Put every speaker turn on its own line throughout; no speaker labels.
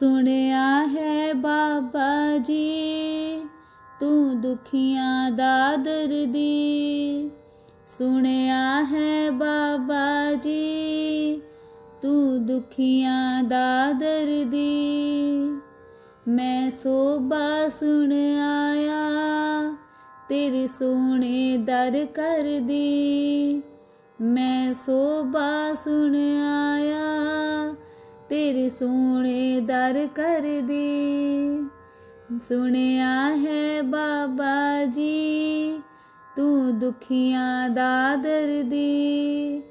ਸੁਣਿਆ ਹੈ ਬਾਬਾ ਜੀ ਤੂੰ ਦੁਖੀਆਂ ਦਾ ਦਰਦੀ ਸੁਣਿਆ ਹੈ ਬਾਬਾ ਜੀ ਤੂੰ ਦੁਖੀਆਂ ਦਾ ਦਰਦੀ ਮੈਂ ਸੋਭਾ ਸੁਣ ਆਇਆ ਤੇਰੇ ਸੋਹਣੇ ਦਰ ਕਰਦੀ ਮੈਂ ਸੋਭਾ ਸੁਣ ਆਇਆ ਤੇਰੇ ਸੋਹਣੇ ਦਰ ਕਰਦੀ। ਸੁਣਿਆ ਹੈ ਬਾਬਾ ਜੀ, ਤੂੰ ਦੁਖੀਆਂ ਦਾ ਦਰਦੀ।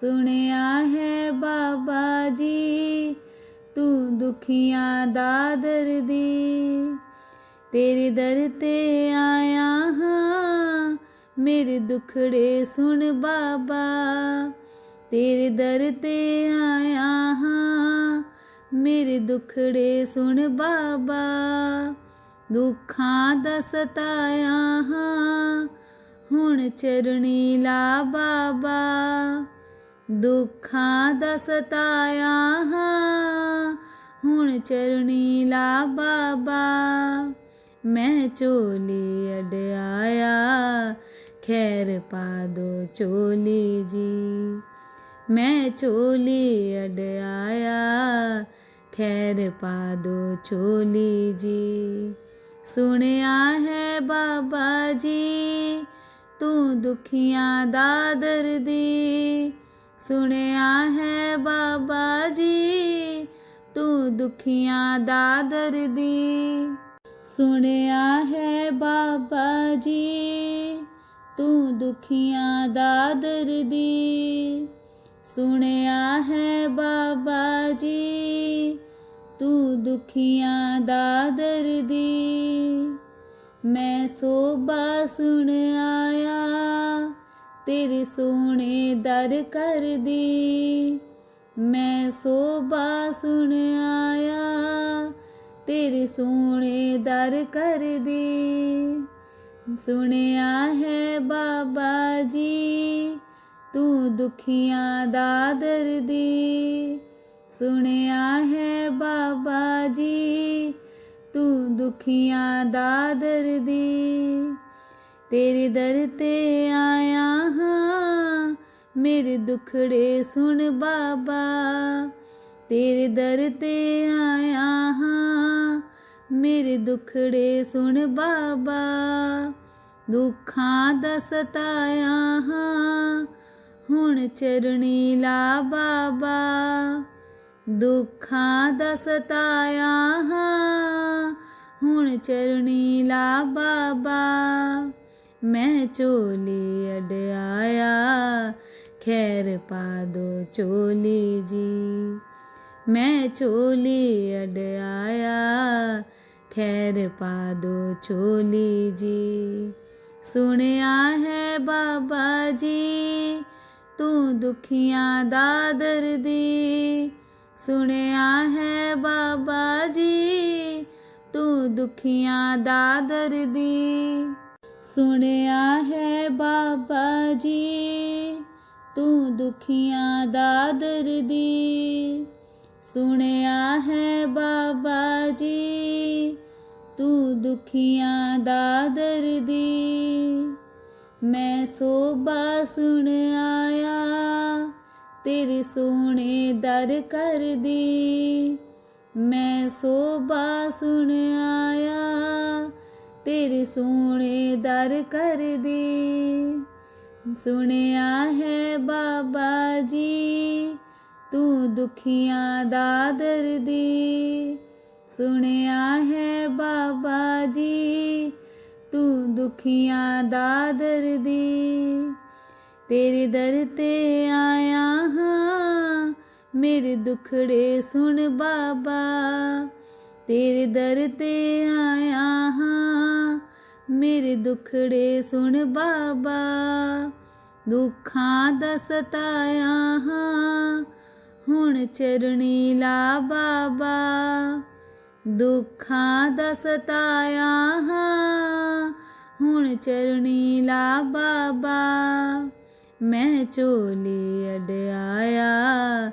ਸੁਣਿਆ ਹੈ ਬਾਬਾ ਜੀ, ਤੂੰ ਦੁਖੀਆਂ ਦਾ ਦਰਦੀ। ਤੇਰੇ ਦਰ ਤੇ ਆਇਆ ਹਾਂ, ਮੇਰੇ ਦੁਖੜੇ ਸੁਣ ਬਾਬਾ। ਤੇਰੇ ਦਰ ਤੇ ਆਇਆ ਹਾਂ। ਮੇਰੇ ਦੁਖੜੇ ਸੁਣ ਬਾਬਾ, ਦੁੱਖਾਂ ਦਾ ਸਤਾਇਆ ਹਾਂ। ਹੁਣ ਚਰਣੀ ਲਾ ਬਾਬਾ, ਦੁੱਖਾਂ ਦਾ ਸਤਾਇਆ ਹਾਂ। ਹੁਣ ਚਰਣੀ ਲਾ ਬਾਬਾ, ਮੈਂ ਚੋਲੀ ਅਡਾਇਆ ਖੈਰ ਪਾ ਦੋ ਚੋਲੀ ਜੀ। ਮੈਂ ਚੋਲੀ ਅਡਾਇਆ ਖੈਰ ਪਾ ਦੋ ਚੋਲੀ ਜੀ। ਸੁਣਿਆ ਹੈ ਬਾਬਾ ਜੀ, ਤੂੰ ਦੁਖੀਆਂ ਦਾ ਦਰਦੀ। ਸੁਣਿਆ ਹੈ ਬਾਬਾ ਜੀ, ਤੂੰ ਦੁਖੀਆਂ ਦਾ ਦਰਦੀ। ਸੁਣਿਆ ਹੈ ਬਾਬਾ ਜੀ, ਤੂੰ ਦੁਖੀਆਂ ਦਾ ਦਰਦੀ। ਸੁਣਿਆ ਹੈ ਬਾਬਾ ਜੀ ਤੂੰ ਦੁਖੀਆਂ ਦਾ ਦਰਦੀ ਮੈਂ ਸੋਭਾ ਸੁਣ ਆਇਆ ਤੇਰੇ ਸੋਹਣੇ ਦਰ ਕਰਦੀ ਮੈਂ ਸੋਭਾ ਸੁਣ ਆਇਆ ਤੇਰੇ ਸੋਹਣੇ ਦਰ ਕਰਦੀ ਸੁਣਿਆ ਹੈ ਬਾਬਾ ਜੀ ਤੂੰ ਦੁਖੀਆਂ ਦਾ ਦਰਦੀ ਸੁਣਿਆ ਹੈ ਬਾਬਾ ਜੀ ਤੂੰ ਦੁਖੀਆਂ ਦਾ ਦਰਦੀ ਤੇਰੇ ਦਰ ਤੇ ਆਇਆ ਹਾਂ ਮੇਰੇ ਦੁਖੜੇ ਸੁਣ ਬਾਬਾ ਤੇਰੇ ਦਰ ਤੇ ਆਇਆ ਹਾਂ ਮੇਰੇ ਦੁਖੜੇ ਸੁਣ ਬਾਬਾ ਦੁੱਖਾਂ ਦਾ ਸਤਾਇਆ ਹਾਂ ਹੁਣ ਚਰਣੀ ਲਾ ਬਾਬਾ, ਦੁੱਖਾਂ ਦਾ ਸਤਾਇਆ ਹਾਂ। ਹੁਣ ਚਰਣੀ ਲਾ ਬਾਬਾ, ਮੈਂ ਚੋਲੀ ਅਡਾਇਆ ਖੈਰ ਪਾ ਦੋ ਚੋਲੀ ਜੀ। ਮੈਂ ਚੋਲੀ ਅਡਾਇਆ ਖੈਰ ਪਾ ਦੋ ਚੋਲੀ ਜੀ। ਸੁਣਿਆ ਹੈ ਬਾਬਾ ਜੀ तू दुखिया दा दर्दी सुनिया है बाबा जी, तू दुखिया दा दर्दी सुनिया है बाबा जी, तू दुखिया दा दर्दी सुनिया है बाबा जी, तू दुखिया दा दर्दी मैं सोबा सुन आया, तेरे सोने दर कर दी। मैं सोबा सुन आया, तेरे सोने दर कर दी। सुनिया है बाबा जी, तू दुखिया दा दी सुनिया है बाबा जी ਤੂੰ ਦੁਖੀਆਂ ਦਾ ਦਰਦੀ ਤੇਰੇ ਦਰ ਤੇ ਆਇਆ ਹਾਂ, ਮੇਰੇ ਦੁਖੜੇ ਸੁਣ ਬਾਬਾ। ਤੇਰੇ ਦਰ ਤੇ ਆਇਆ ਹਾਂ, ਮੇਰੇ ਦੁਖੜੇ ਸੁਣ ਬਾਬਾ। ਦੁੱਖਾਂ ਦਾ ਸਤਾਇਆ ਹਾਂ, ਹੁਣ ਚਰਣੀ ਲਾ ਬਾਬਾ। ਦੁੱਖਾਂ ਦਾ ਸਤਾਇਆ ਹਾਂ। ਹੁਣ ਚਰਣੀ ਲਾ ਬਾਬਾ, ਮੈਂ ਚੋਲੀ ਅਡਾਇਆ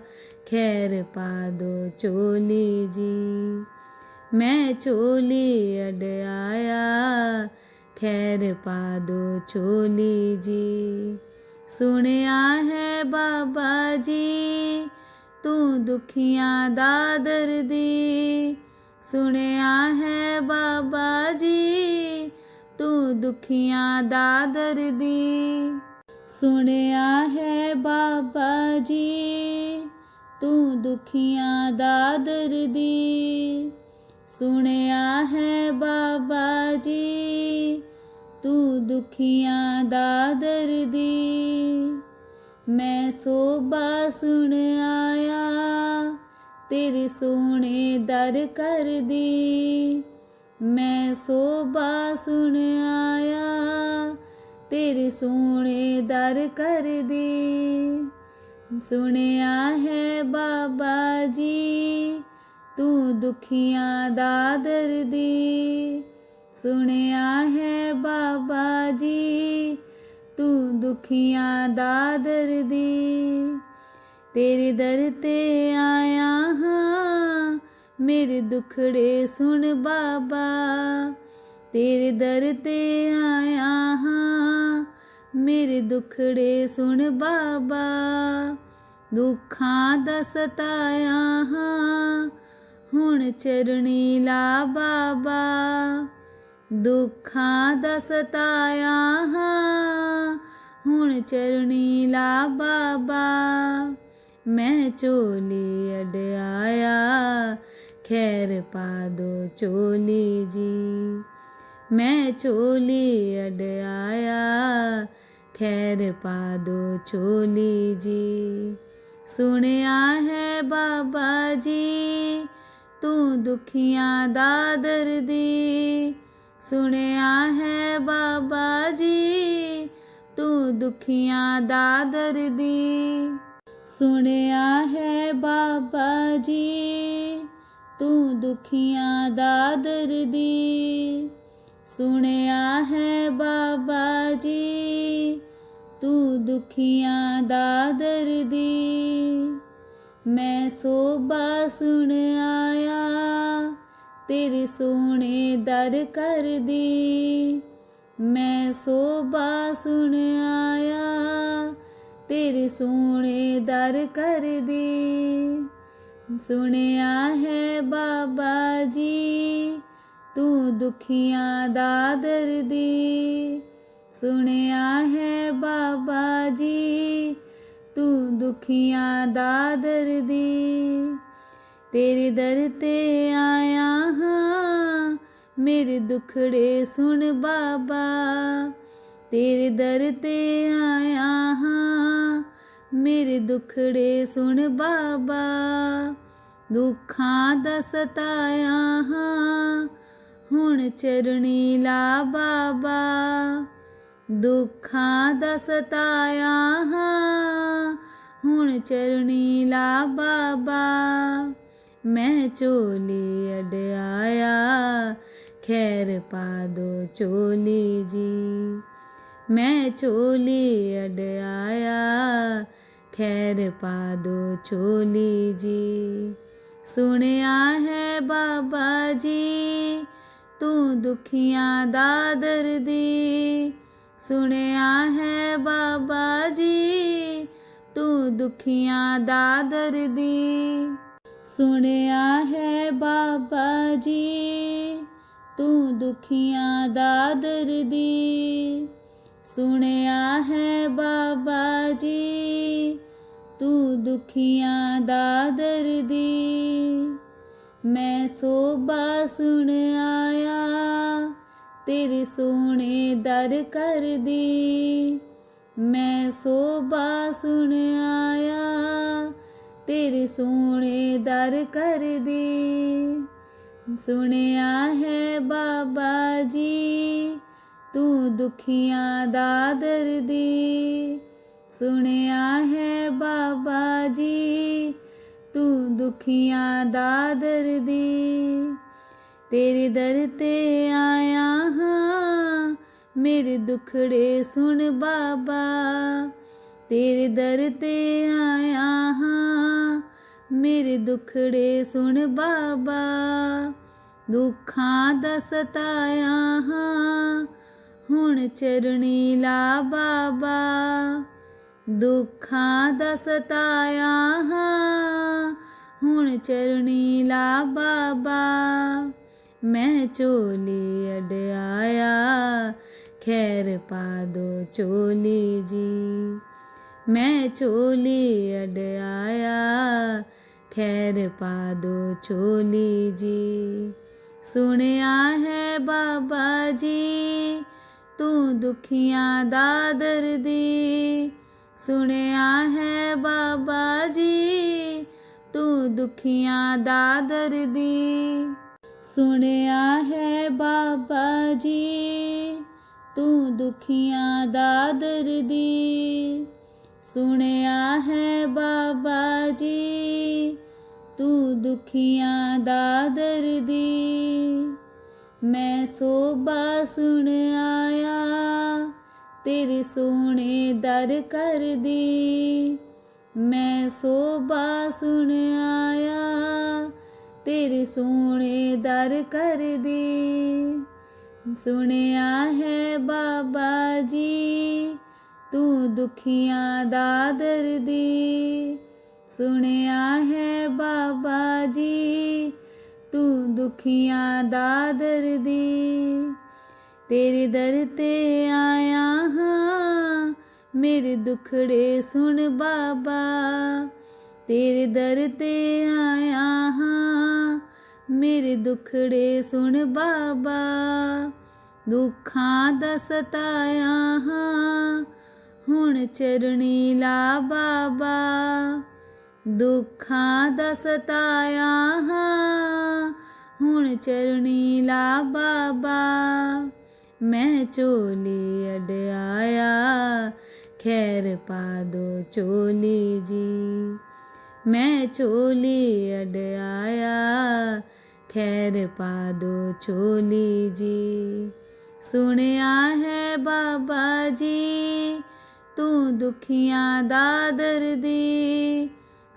ਖੈਰ ਪਾ ਦੋ ਚੋਲੀ ਜੀ, ਮੈਂ ਚੋਲੀ ਅਡ ਆਇਆ ਖੈਰ ਪਾ ਦੋ ਚੋਲੀ ਜੀ, ਸੁਣਿਆ ਹੈ ਬਾਬਾ ਜੀ, ਤੂੰ ਦੁਖੀਆਂ ਦਾ ਦਰਦੀ। ਸੁਣਿਆ ਹੈ ਬਾਬਾ ਜੀ ਤੂੰ ਦੁਖੀਆਂ ਦਾ ਦਰਦੀ ਸੁਣਿਆ ਹੈ ਬਾਬਾ ਜੀ ਤੂੰ ਦੁਖੀਆਂ ਦਾ ਦਰਦੀ ਸੁਣਿਆ ਹੈ ਬਾਬਾ ਜੀ ਤੂੰ ਦੁਖੀਆਂ ਦਾ ਦਰਦੀ ਮੈਂ ਸੋਭਾ ਸੁਣ ਆਇਆ ਤੇਰੇ ਸੋਹਣੇ ਦਰ ਕਰਦੀ ਮੈਂ ਸੋਭਾ ਸੁਣ ਆਇਆ ਤੇਰੇ ਸੋਹਣੇ ਦਰ ਕਰਦੀ ਸੁਣਿਆ ਹੈ ਬਾਬਾ ਜੀ ਤੂੰ ਦੁਖੀਆਂ ਦਾ ਦਰਦੀ ਸੁਣਿਆ ਹੈ ਬਾਬਾ ਜੀ ਤੂੰ ਦੁਖੀਆਂ ਦਾ ਦਰਦੀ ਤੇਰੇ ਦਰ ਤੇ ਆਇਆ ਹਾਂ, ਮੇਰੇ ਦੁਖੜੇ ਸੁਣ ਬਾਬਾ। ਤੇਰੇ ਦਰ ਤੇ ਆਇਆ ਹਾਂ, ਮੇਰੇ ਦੁਖੜੇ ਸੁਣ ਬਾਬਾ। ਦੁੱਖਾਂ ਦਾ ਸਤਾਇਆ ਹਾਂ, ਹੁਣ ਚਰਣੀ ਲਾ ਬਾਬਾ। ਦੁੱਖਾਂ ਦਾ ਸਤਾਇਆ ਹਾਂ, ਹੁਣ ਚਰਣੀ ਲਾ ਬਾਬਾ। मैं चोली अड आया खैर पा दो चोली जी। मैं चोली अड आया खैर पा दो चोली जी। सुने है बाबा जी, तू दुखिया दा दर्दी। सुने है बाबा जी, तू दुखिया दा दर्दी। ਸੁਣਿਆ ਹੈ ਬਾਬਾ ਜੀ ਤੂੰ ਦੁਖੀਆਂ ਦਾ ਦਰਦੀ ਸੁਣਿਆ ਹੈ ਬਾਬਾ ਜੀ ਤੂੰ ਦੁਖੀਆਂ ਦਾ ਦਰਦੀ ਮੈਂ ਸੋਭਾ ਸੁਣ ਆਇਆ ਤੇਰੇ ਸੋਹਣੇ ਦਰ ਕਰਦੀ ਮੈਂ ਸੋਭਾ ਸੁਣ ਆਇਆ तेरे सोने दर कर दी। सुनिया है बाबा जी, तू दुखिया दा दी। सुनिया है बाबा जी, तू दुखिया दा दी। तेरे दर ते आया हाँ मेरे दुखड़े सुन बाबा। तेरे दर ते आया हाँ ਮੇਰੇ ਦੁਖੜੇ ਸੁਣ ਬਾਬਾ, ਦੁੱਖਾਂ ਦਾ ਸਤਾਇਆ ਹਾਂ। ਹੁਣ ਚਰਣੀ ਲਾ ਬਾਬਾ, ਦੁੱਖਾਂ ਦਾ ਸਤਾਇਆ ਹਾਂ। ਹੁਣ ਚਰਣੀ ਲਾ ਬਾਬਾ, ਮੈਂ ਚੋਲੀ ਅਡ ਆਇਆ ਖੈਰ ਪਾ ਦੋ ਚੋਲੀ ਜੀ। ਮੈਂ ਚੋਲੀ ਅਡ खैर पा दो चोली जी। सुनिया है बाबा जी, तू दुखिया दा दर्दी। सुनिया है बाबा जी, तू दुखिया दा दर्दी। सुनिया है बाबा जी, तू दुखिया दा दर्दी। ਸੁਣਿਆ ਹੈ ਬਾਬਾ ਜੀ ਤੂੰ ਦੁਖੀਆਂ ਦਾ ਦਰਦੀ ਮੈਂ ਸੋਭਾ ਸੁਣ ਆਇਆ ਤੇਰੇ ਸੋਹਣੇ ਦਰ ਕਰਦੀ ਮੈਂ ਸੋਭਾ ਸੁਣ ਆਇਆ ਤੇਰੇ ਸੋਹਣੇ ਦਰ ਕਰਦੀ ਸੁਣਿਆ ਹੈ ਬਾਬਾ ਜੀ ਤੂੰ ਦੁਖੀਆਂ ਦਾ ਦਰਦੀ ਸੁਣਿਆ ਹੈ ਬਾਬਾ ਜੀ। ਤੂੰ ਦੁਖੀਆਂ ਦਾ ਦਰਦੀ ਤੇਰੇ ਦਰ ਤੇ ਆਇਆ ਹਾਂ। ਮੇਰੇ ਦੁਖੜੇ ਸੁਣ ਬਾਬਾ, ਤੇਰੇ ਦਰ ਤੇ ਆਇਆ ਹਾਂ। ਮੇਰੇ ਦੁਖੜੇ ਸੁਣ ਬਾਬਾ, ਦੁੱਖਾਂ ਦਾ ਸਤਾਇਆ ਹਾਂ। ਹੁਣ ਚਰਣੀ ਲਾ ਬਾਬਾ, ਦੁੱਖਾਂ ਦਾ ਸਤਾਇਆ ਹਾਂ। ਹੁਣ ਚਰਣੀ ਲਾ ਬਾਬਾ, ਮੈਂ ਚੋਲੀ ਅਡਾਇਆ ਖੈਰ ਪਾ ਦੋ ਚੋਲੀ ਜੀ। ਮੈਂ ਚੋਲੀ ਅਡਾਇਆ ਖੈਰ ਪਾ ਦੋ ਚੋਲੀ ਜੀ। ਸੁਣਿਆ ਹੈ ਬਾਬਾ ਜੀ ਤੂੰ ਦੁਖੀਆਂ ਦਾ ਦਰਦੀ ਸੁਣਿਆ ਹੈ ਬਾਬਾ ਜੀ ਤੂੰ ਦੁਖੀਆਂ ਦਾ ਦਰਦੀ ਸੁਣਿਆ ਹੈ ਬਾਬਾ ਜੀ ਤੂੰ ਦੁਖੀਆਂ ਦਾ ਦਰਦੀ ਸੁਣਿਆ ਹੈ ਬਾਬਾ ਜੀ ਤੂੰ ਦੁਖੀਆਂ ਦਾ ਦਰਦੀ मैं सोबा सुन आया, तेरे सोने दर कर दी। मैं सोबा सुन आया, तेरे सोने दर कर दी। सुनिया है बाबा जी, तू दुखियाँ दा दी सुनिया है बाबा जी ਤੂੰ ਦੁਖੀਆਂ ਦਾ ਦਰਦੀ ਤੇਰੇ ਦਰ ਤੇ ਆਇਆ ਹਾਂ, ਮੇਰੇ ਦੁਖੜੇ ਸੁਣ ਬਾਬਾ। ਤੇਰੇ ਦਰ ਤੇ ਆਇਆ ਹਾਂ, ਮੇਰੇ ਦੁਖੜੇ ਸੁਣ ਬਾਬਾ। ਦੁੱਖਾਂ ਦਾ ਸਤਾਇਆ ਹਾਂ, ਹੁਣ ਚਰਣੀ ਲਾ ਬਾਬਾ। ਦੁੱਖਾਂ ਦਾ ਸਤਾਇਆ ਹਾਂ। ਹੁਣ ਚਰਣੀ ਲਾ ਬਾਬਾ, ਮੈਂ ਚੋਲੀ ਅਡਾਇਆ ਖੈਰ ਪਾ ਦੋ ਚੋਲੀ ਜੀ, ਮੈਂ ਚੋਲੀ ਅਡਾਇਆ ਖੈਰ ਪਾ ਦੋ ਚੋਲੀ ਜੀ, ਸੁਣਿਆ ਹੈ ਬਾਬਾ ਜੀ, ਤੂੰ ਦੁਖੀਆਂ ਦਾ ਦਰਦੀ।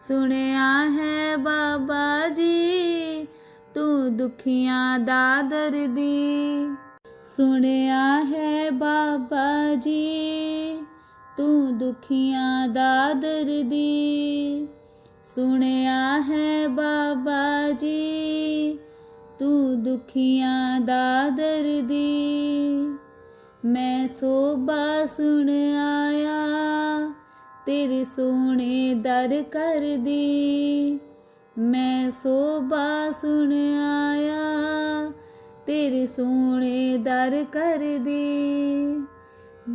ਸੁਣਿਆ ਹੈ ਬਾਬਾ ਜੀ ਤੂੰ ਦੁਖੀਆਂ ਦਾ ਦਰਦੀ ਸੁਣਿਆ ਹੈ ਬਾਬਾ ਜੀ ਤੂੰ ਦੁਖੀਆਂ ਦਾ ਦਰਦੀ ਸੁਣਿਆ ਹੈ ਬਾਬਾ ਜੀ ਤੂੰ ਦੁਖੀਆਂ ਦਾ ਦਰਦੀ ਮੈਂ ਸੋਭਾ ਸੁਣ ਆਇਆ तेरी सोने दर कर दी। मैं सोबा सुन आया, तेरी सोने दर कर दी।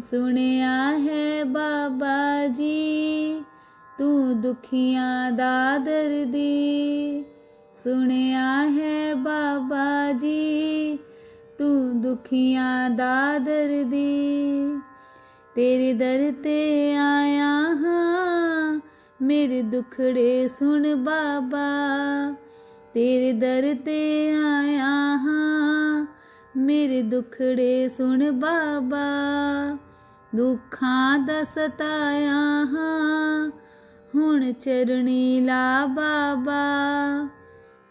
सुनिया है बाबा जी, तू दुखियाँ दा दी। सुनिया है बाबा जी, तू दुखिया दा दी। ਤੇਰੇ ਦਰ ਤੇ ਆਇਆ ਹਾਂ, ਮੇਰੇ ਦੁਖੜੇ ਸੁਣ ਬਾਬਾ। ਤੇਰੇ ਦਰ ਤੇ ਆਇਆ ਹਾਂ, ਮੇਰੇ ਦੁਖੜੇ ਸੁਣ ਬਾਬਾ। ਦੁੱਖਾਂ ਦਾ ਸਤਾਇਆ ਹਾਂ, ਹੁਣ ਚਰਣੀ ਲਾ ਬਾਬਾ।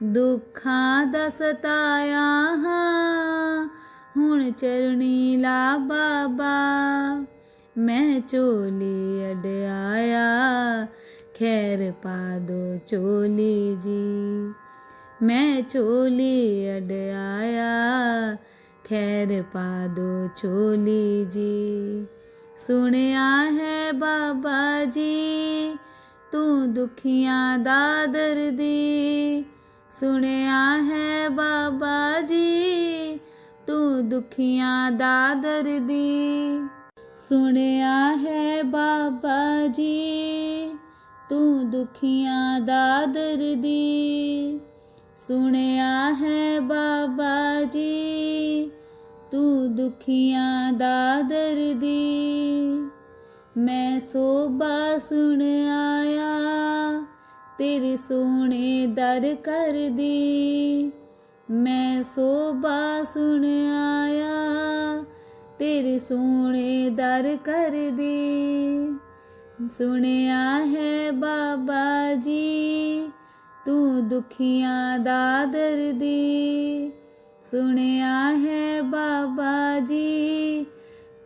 ਦੁੱਖਾਂ ਦਾ ਸਤਾਇਆ ਹਾਂ, ਹੁਣ ਚਰਣੀ ਲਾ ਬਾਬਾ। ਮੈਂ ਚੋਲੀ ਅਡਾਇਆ ਖੈਰ ਪਾ ਦੋ ਚੋਲੀ ਜੀ। ਮੈਂ ਚੋਲੀ ਅਡਾਇਆ ਖੈਰ ਪਾ ਦੋ ਚੋਲੀ ਜੀ। ਸੁਣਿਆ ਹੈ ਬਾਬਾ ਜੀ, ਤੂੰ ਦੁਖੀਆਂ ਦਾ ਦਰਦੀ। ਸੁਣਿਆ ਹੈ ਬਾਬਾ ਜੀ, ਤੂੰ ਦੁਖੀਆਂ ਦਾ ਦਰਦੀ। ਸੁਣਿਆ ਹੈ ਬਾਬਾ ਜੀ, ਤੂੰ ਦੁਖੀਆਂ ਦਾ ਦਰਦੀ ਸੁਣਿਆ ਹੈ ਬਾਬਾ ਜੀ, ਤੂੰ ਦੁਖੀਆਂ ਦਾ ਦਰਦੀ ਮੈਂ ਸੋਭਾ ਸੁਣ ਆਇਆ, ਤੇਰੇ ਸੋਹਣੇ ਦਰ ਕਰਦੀ। ਮੈਂ ਸੋਭਾ ਸੁਣ ਆਇਆ तेरे सोने दर कर दे। सुनिया है बाबा जी, तू दुखिया दा दी। सुनिया है बाबा जी,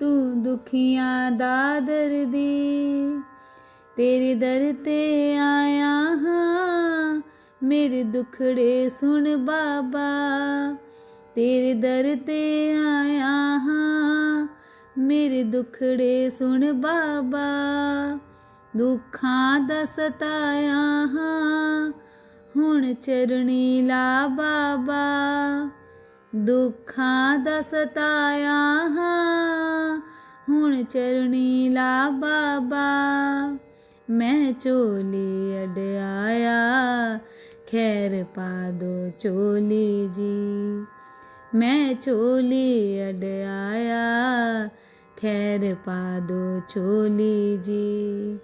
तू दुखिया दा दी। तेरे दर ते आया हाँ मेरे दुखड़े सुन बाबा। तेरे दर ते आया हाँ ਮੇਰੇ ਦੁਖੜੇ ਸੁਣ ਬਾਬਾ, ਦੁੱਖਾਂ ਦਾ ਸਤਾਇਆ ਹਾਂ। ਹੁਣ ਚਰਣੀ ਲਾ ਬਾਬਾ, ਦੁੱਖਾਂ ਦਾ ਸਤਾਇਆ ਹਾਂ। ਹੁਣ ਚਰਣੀ ਲਾ ਬਾਬਾ, ਮੈਂ ਚੋਲੀ ਅਡ ਆਇਆ ਖੈਰ ਪਾ ਦੋ ਚੋਲੀ ਜੀ। ਮੈਂ ਚੋਲੀ ਅਡ ਆਇਆ खैर पा दो चोली जी।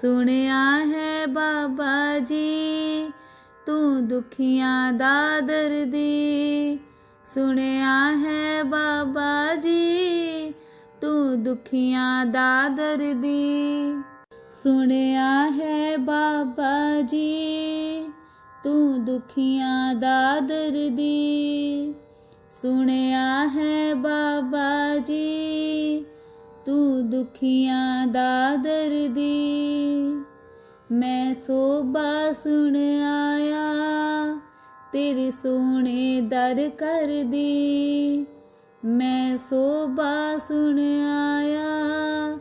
सुनिया है बाबा जी, तू दुखिया दा दर्दी। सुनिया है बाबा जी, तू दुखिया दा दर्दी। सुनिया है बाबा जी, तू दुखिया दा दर्दी। सुनिया है बाबा जी ਤੂੰ ਦੁਖੀਆਂ ਦਾ ਦਰਦੀ ਮੈਂ ਸੋਭਾ ਸੁਣ ਆਇਆ, ਤੇਰੇ ਸੋਹਣੇ ਦਰ ਕਰਦੀ। ਮੈਂ ਸੋਭਾ ਸੁਣ ਆਇਆ,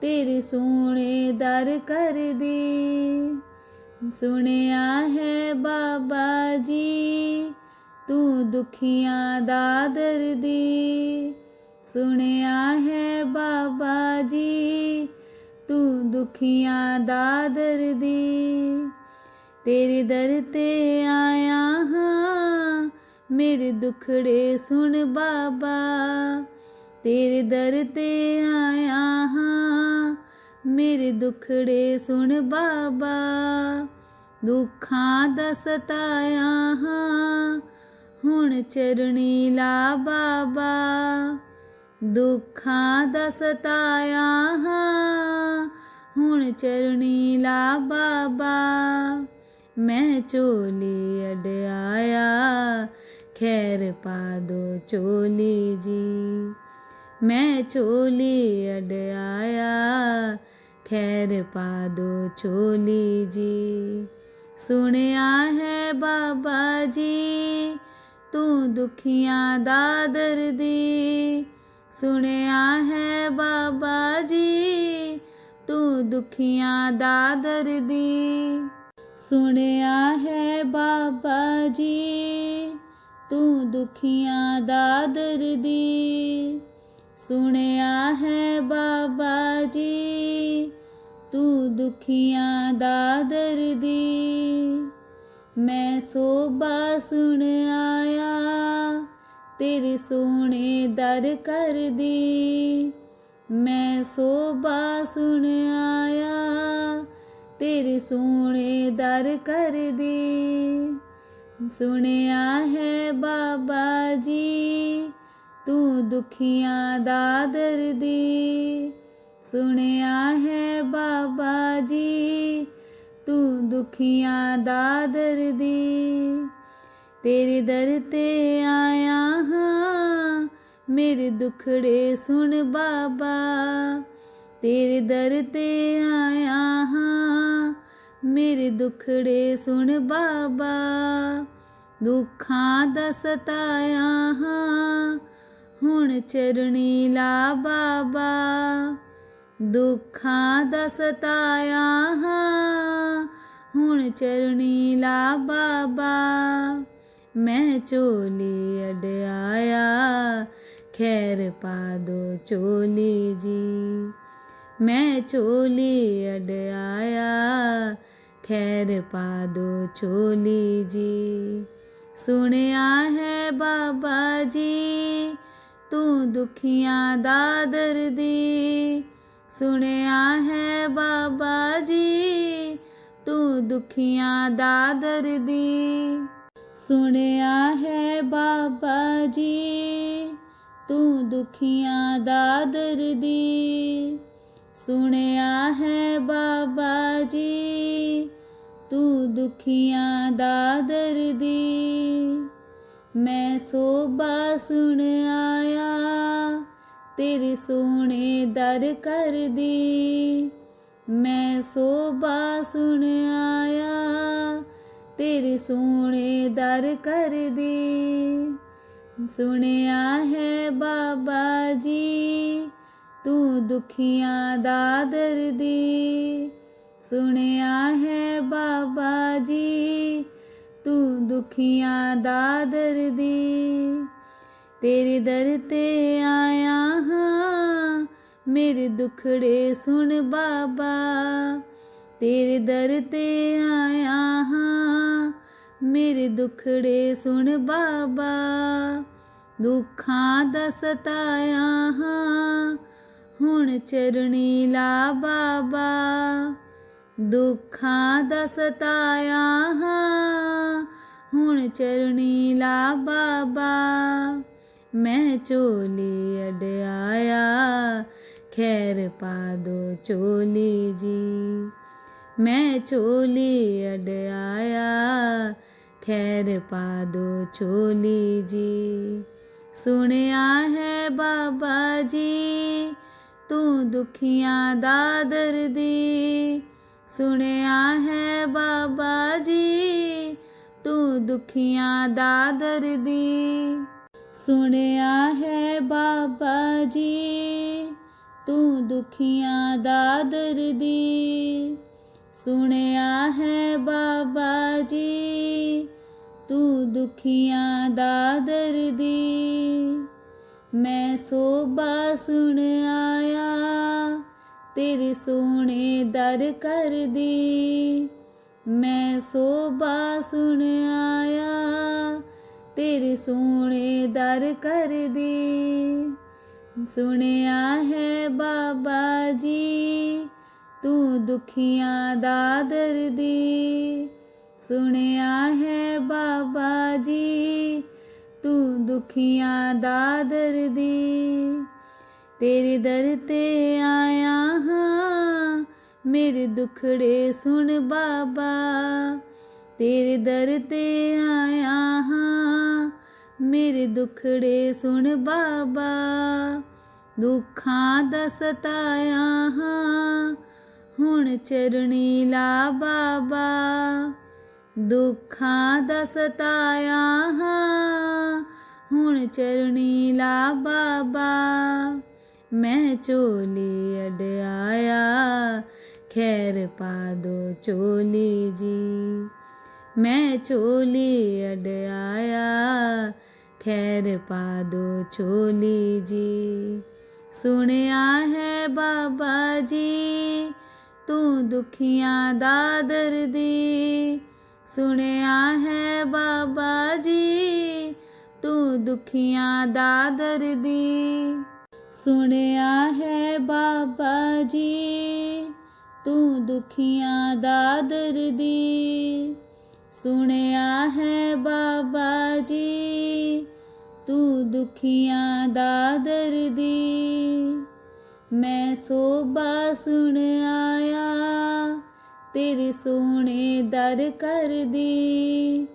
ਤੇਰੇ ਸੋਹਣੇ ਦਰ ਕਰਦੀ। ਸੁਣਿਆ ਹੈ ਬਾਬਾ ਜੀ, ਤੂੰ ਦੁਖੀਆਂ ਦਾ ਦਰਦੀ ਸੁਣਿਆ ਹੈ ਬਾਬਾ ਜੀ, ਤੂੰ ਦੁਖੀਆਂ ਦਾ ਦਰਦੀ। ਤੇਰੇ ਦਰ ਤੇ ਆਇਆ ਹਾਂ, ਮੇਰੇ ਦੁਖੜੇ ਸੁਣ ਬਾਬਾ। ਤੇਰੇ ਦਰ ਤੇ ਆਇਆ ਹਾਂ, ਮੇਰੇ ਦੁਖੜੇ ਸੁਣ ਬਾਬਾ। ਦੁੱਖਾਂ ਦਾ ਸਤਾਇਆ ਹਾਂ, ਹੁਣ ਚਰਣੀ ਲਾ ਬਾਬਾ। ਦੁੱਖਾਂ ਦਾ ਸਤਾਇਆ ਹਾਂ। ਹੁਣ ਚਰਣੀ ਲਾ ਬਾਬਾ, ਮੈਂ ਚੋਲੀ ਅਡਾਇਆ ਖੈਰ ਪਾ ਦੋ ਚੋਲੀ ਜੀ, ਮੈਂ ਚੋਲੀ ਅਡਾਇਆ ਖੈਰ ਪਾ ਦੋ ਚੋਲੀ ਜੀ, ਸੁਣਿਆ ਹੈ ਬਾਬਾ ਜੀ, ਤੂੰ ਦੁਖੀਆਂ ਦਾ ਦਰਦੀ। ਸੁਣਿਆ ਹੈ ਬਾਬਾ ਜੀ ਤੂੰ ਦੁਖੀਆਂ ਦਾ ਦਰਦੀ ਸੁਣਿਆ ਹੈ ਬਾਬਾ ਜੀ ਤੂੰ ਦੁਖੀਆਂ ਦਾ ਦਰਦੀ ਸੁਣਿਆ ਹੈ ਬਾਬਾ ਜੀ ਤੂੰ ਦੁਖੀਆਂ ਦਾ ਦਰਦੀ ਮੈਂ ਸੋਭਾ ਸੁਣ ਆਇਆ ਤੇਰੇ ਸੋਹਣੇ ਦਰ ਕਰਦੀ ਮੈਂ ਸੋਭਾ ਸੁਣ ਆਇਆ ਤੇਰੇ ਸੋਹਣੇ ਦਰ ਕਰਦੀ ਸੁਣਿਆ ਹੈ ਬਾਬਾ ਜੀ ਤੂੰ ਦੁਖੀਆਂ ਦਾ ਦਰਦੀ ਸੁਣਿਆ ਹੈ ਬਾਬਾ ਜੀ ਤੂੰ ਦੁਖੀਆਂ ਦਾ ਦਰਦੀ ਤੇਰੇ ਦਰ ਤੇ ਆਇਆ ਹਾਂ, ਮੇਰੇ ਦੁਖੜੇ ਸੁਣ ਬਾਬਾ। ਤੇਰੇ ਦਰ ਤੇ ਆਇਆ ਹਾਂ, ਮੇਰੇ ਦੁਖੜੇ ਸੁਣ ਬਾਬਾ। ਦੁੱਖਾਂ ਦਾ ਸਤਾਇਆ ਹਾਂ, ਹੁਣ ਚਰਣੀ ਲਾ ਬਾਬਾ। ਦੁੱਖਾਂ ਦਾ ਸਤਾਇਆ ਹਾਂ, ਹੁਣ ਚਰਣੀ ਲਾ ਬਾਬਾ। ਮੈਂ ਚੋਲੀ ਅਡਾਇਆ ਖੈਰ ਪਾ ਦੋ ਚੋਲੀ ਜੀ। ਮੈਂ ਚੋਲੀ ਅਡਾਇਆ ਖੈਰ ਪਾ ਦੋ ਚੋਲੀ ਜੀ। ਸੁਣਿਆ ਹੈ ਬਾਬਾ ਜੀ, ਤੂੰ ਦੁਖੀਆਂ ਦਾ ਦਰਦੀ। ਸੁਣਿਆ ਹੈ ਬਾਬਾ ਜੀ, ਤੂੰ ਦੁਖੀਆਂ ਦਾ ਦਰਦੀ। ਸੁਣਿਆ ਹੈ ਬਾਬਾ ਜੀ, ਤੂੰ ਦੁਖੀਆਂ ਦਾ ਦਰਦੀ। ਸੁਣਿਆ ਹੈ ਬਾਬਾ ਜੀ, ਤੂੰ ਦੁਖੀਆਂ ਦਾ ਦਰਦੀ। ਮੈਂ ਸੋਭਾ ਸੁਣ ਆਇਆ, ਤੇਰੇ ਸੋਹਣੇ ਦਰ ਕਰਦੀ। ਮੈਂ ਸੋਭਾ ਸੁਣ ਆਇਆ तेरे सोने दर कर दी। सुनिया है बाबा जी, तू दुखियाँ दा दी। सुनिया है बाबा जी, तू दुखिया दा दी। तेरे दर ते आया हाँ मेरे दुखड़े सुन बाबा। तेरे दर ते आया हाँ ਮੇਰੇ ਦੁਖੜੇ ਸੁਣ ਬਾਬਾ, ਦੁੱਖਾਂ ਦਾ ਸਤਾਇਆ ਹਾਂ। ਹੁਣ ਚਰਣੀ ਲਾ ਬਾਬਾ, ਦੁੱਖਾਂ ਦਾ ਸਤਾਇਆ ਹਾਂ। ਹੁਣ ਚਰਣੀ ਲਾ ਬਾਬਾ, ਮੈਂ ਚੋਲੀ ਅਡਾਇਆ ਖੈਰ ਪਾ ਦੋ ਚੋਲੀ ਜੀ। ਮੈਂ ਚੋਲੀ ਅਡਾਇਆ खैर पा दो छोली जी। सुनिया है बाबा जी, तू दुखिया दा दर्दी सुनिया है बाबा जी, तू दुखिया दा दर्दी सुनिया है बाबा जी, तू दुखिया दा दर्दी सुनिया है बाबा जी ਤੂੰ ਦੁਖੀਆਂ ਦਾ ਦਰਦੀ। ਮੈਂ ਸੋਭਾ ਸੁਣ ਆਇਆ, ਤੇਰੇ ਸੋਹਣੇ ਦਰ ਕਰਦੀ। ਮੈਂ ਸੋਭਾ ਸੁਣ ਆਇਆ, ਤੇਰੇ ਸੋਹਣੇ ਦਰ ਕਰਦੀ। ਸੁਣਿਆ ਹੈ ਬਾਬਾ ਜੀ, ਤੂੰ ਦੁਖੀਆਂ ਦਾ ਦਰਦੀ। ਸੁਣਿਆ ਹੈ ਬਾਬਾ ਜੀ, ਤੂੰ ਦੁਖੀਆਂ ਦਾ ਦਰਦੀ। ਤੇਰੇ ਦਰ ਤੇ ਆਇਆ ਹਾਂ, ਮੇਰੇ ਦੁਖੜੇ ਸੁਣ ਬਾਬਾ। ਤੇਰੇ ਦਰ ਤੇ ਆਇਆ ਹਾਂ, ਮੇਰੇ ਦੁਖੜੇ ਸੁਣ ਬਾਬਾ। ਦੁੱਖਾਂ ਦਾ ਸਤਾਇਆ ਹਾਂ, ਹੁਣ ਚਰਣੀ ਲਾ ਬਾਬਾ। ਦੁੱਖਾਂ ਦਾ ਸਤਾਇਆ ਹਾਂ। ਹੁਣ ਚਰਣੀ ਲਾ ਬਾਬਾ, ਮੈਂ ਚੋਲੀ ਅਡਾਇਆ ਖੈਰ ਪਾ ਦੋ ਚੋਲੀ ਜੀ, ਮੈਂ ਚੋਲੀ ਅਡ ਆਇਆ ਖੈਰ ਪਾ ਦੋ ਚੋਲੀ ਜੀ, ਸੁਣਿਆ ਹੈ ਬਾਬਾ ਜੀ, ਤੂੰ ਦੁਖੀਆਂ ਦਾ ਦਰਦੀ। ਸੁਣਿਆ ਹੈ ਬਾਬਾ ਜੀ ਤੂੰ ਦੁਖੀਆਂ ਦਾ ਦਰਦੀ ਸੁਣਿਆ ਹੈ ਬਾਬਾ ਜੀ ਤੂੰ ਦੁਖੀਆਂ ਦਾ ਦਰਦੀ ਸੁਣਿਆ ਹੈ ਬਾਬਾ ਜੀ ਤੂੰ ਦੁਖੀਆਂ ਦਾ ਦਰਦੀ ਮੈਂ ਸੋਭਾ ਸੁਣ ਆਇਆ तेरी सोने दर कर दी।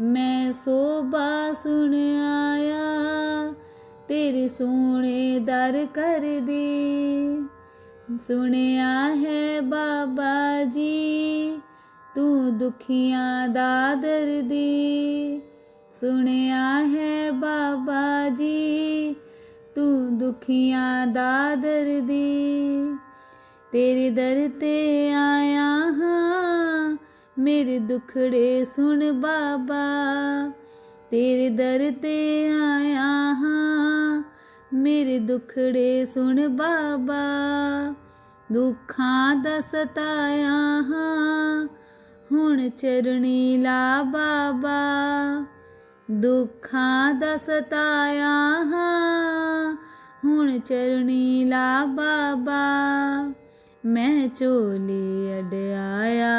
मैं सोबा सुन आया, तेरी सोने दर कर दी। सुनिया है बाबा जी, तू दुखिया दा दी। सुनिया है बाबा जी, तू दुखिया दा दी। ਤੇਰੇ ਦਰ ਤੇ ਆਇਆ ਹਾਂ, ਮੇਰੇ ਦੁਖੜੇ ਸੁਣ ਬਾਬਾ। ਤੇਰੇ ਦਰ ਤੇ ਆਇਆ ਹਾਂ, ਮੇਰੇ ਦੁਖੜੇ ਸੁਣ ਬਾਬਾ। ਦੁੱਖਾਂ ਦਾ ਸਤਾਇਆ ਹਾਂ, ਹੁਣ ਚਰਣੀ ਲਾ ਬਾਬਾ। ਦੁੱਖਾਂ ਦਾ ਸਤਾਇਆ ਹਾਂ, ਹੁਣ ਚਰਣੀ ਲਾ ਬਾਬਾ। ਮੈਂ ਚੋਲੀ ਅਡਾਇਆ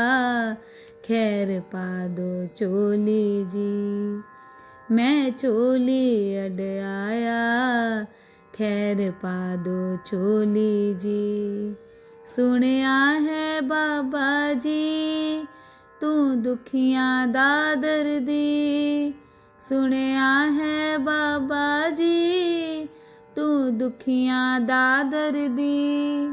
ਖੈਰ ਪਾ ਦੋ ਚੋਲੀ ਜੀ ਮੈਂ ਚੋਲੀ ਅਡਾਇਆ ਖੈਰ ਪਾ ਦੋ ਚੋਲੀ ਜੀ ਸੁਣਿਆ ਹੈ ਬਾਬਾ ਜੀ ਤੂੰ ਦੁਖੀਆਂ ਦਾ ਦਰਦੀ ਸੁਣਿਆ ਹੈ ਬਾਬਾ ਜੀ ਤੂੰ ਦੁਖੀਆਂ ਦਾ ਦਰਦੀ